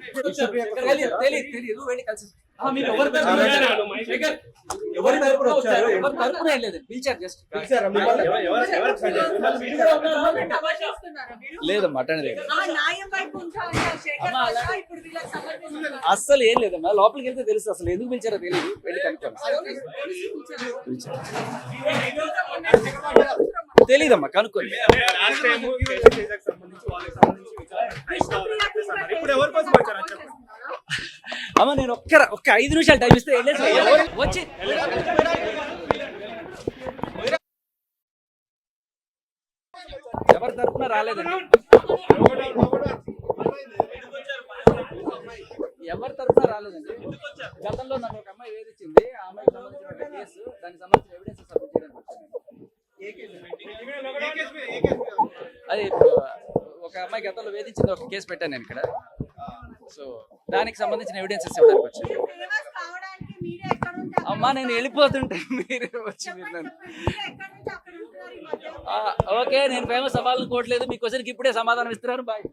తెలియదు తెలియదు తెలియదు వెళ్ళి కలిసి ఆ, మీరు ఎవరి తరపున వచ్చారు? శేఖర్, ఎవరి తరపున వచ్చారు ఎవరి తరపున ఏం లేదు పిలిచారు జస్ట్ లేదమ్మా అటెండ్ సమర్థిస్తున్నారు అస్సలు ఏం లేదమ్మా లోపలికి వెళ్తే తెలుసు అసలు ఎందుకు పిలిచారో తెలియదు వెళ్ళి కనుక్కోండి తెలియదమ్మా కనుక్కోండి ఇప్పుడు ఎవరి కోసం వచ్చారు చెప్పండి అమ్మ నేను ఒక్క ఒక్క ఐదు నిమిషాలు టైం ఇస్తే వచ్చి. ఎవరి తరపున రాలేదండి ఎవరి తరపున రాలేదండి గతంలో నన్ను ఒక అమ్మాయి వేధించింది. ఆ అమ్మాయికి సంబంధించిన కేసు దానికి సంబంధించిన ఎవిడెన్స్ సబ్మిట్ చేయడానికి వచ్చాను. అది ఒక అమ్మాయి గతంలో వేధించింది ఒక కేసు పెట్టాను నేను ఇక్కడ. సో దానికి సంబంధించిన ఎవిడెన్సెస్ ఇవ్వడానికి అక్కడ అమ్మా నేను వెళ్ళిపోతుంటే మీరే వచ్చి మీరు నన్ను. మీరే ఎక్కడ ఉంటే అక్కడ ఉంటున్నారు ఈ మధ్య ఆ, ఓకే నేను ఫేమస్ అవ్వాలనుకోవట్లేదు మీ క్వశ్చన్కి ఇప్పుడే సమాధానం ఇస్తున్నాను బాయ్